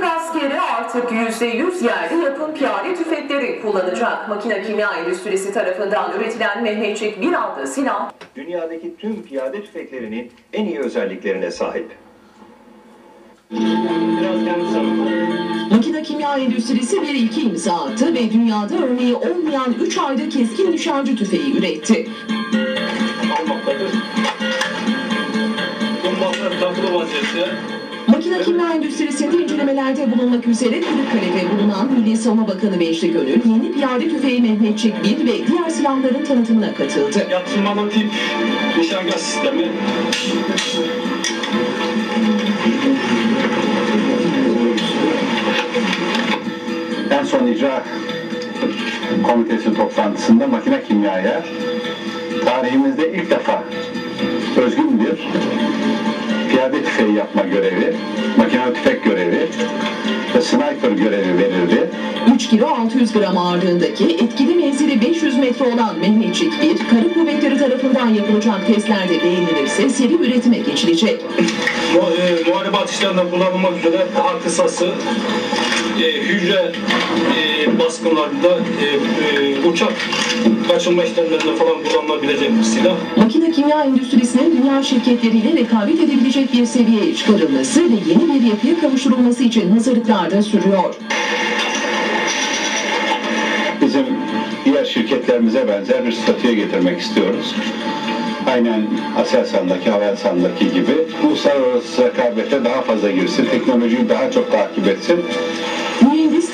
Türk askeri artık %100 yerli yapım piyade tüfekleri kullanacak. Makine kimya endüstrisi tarafından üretilen Mehmetçik 1 adlı silah dünyadaki tüm piyade tüfeklerinin en iyi özelliklerine sahip. Biraz Makine kimya endüstrisi bir ilki imza attı ve dünyada örneği olmayan 3 ayda keskin nişancı tüfeği üretti. almaktadır. Bombalar takılı vaziyette. Makine kimya endüstrisinde incelemelerde bulunmak üzere Kırıkkale'de bulunan Milli Savunma Bakanı Beşli Gönül, yeni piyade tüfeği Mehmetçik 1 ve diğer silahların tanıtımına katıldı. Yatırmalı tip nişangah sistemi. En son icra komitesi toplantısında makine kimyaya tarihimizde ilk defa özgün bir piyade tüfeği yapma görevi, makine tüfek görevi ve sniper görevi verildi. 3 kilo 600 gram ağırlığındaki etkili menzili 500 metre olan Mehmetçik 1, Karı Kuvvetleri tarafından yapılacak testlerde beğenilirse seri üretime geçilecek. Mu e, muharebe atışlarında kullanılmak üzere daha kısası e, hücre e, baskınlarında e, e, uçak kaçınma işlemlerinde falan kullanılabilecek bir silah. Makine kimya endüstrisinin dünya şirketleriyle rekabet edebilecek bir seviyeye çıkarılması ve yeni bir yapıya kavuşturulması için hazırlıklar da sürüyor. Bizim diğer şirketlerimize benzer bir statüye getirmek istiyoruz. Aynen Aselsan'daki, Havelsan'daki gibi uluslararası rekabete daha fazla girsin, teknolojiyi daha çok takip etsin.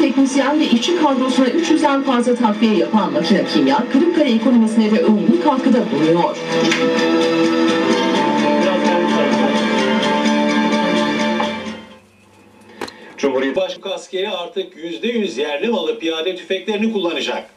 Teknisyen ve işçi kadrosuna 300'den fazla takviye yapan makine kimya, Kırıkkale ekonomisine de önemli katkıda bulunuyor. Cumhuriyet Başka askeri artık %100 yerli malı piyade tüfeklerini kullanacak.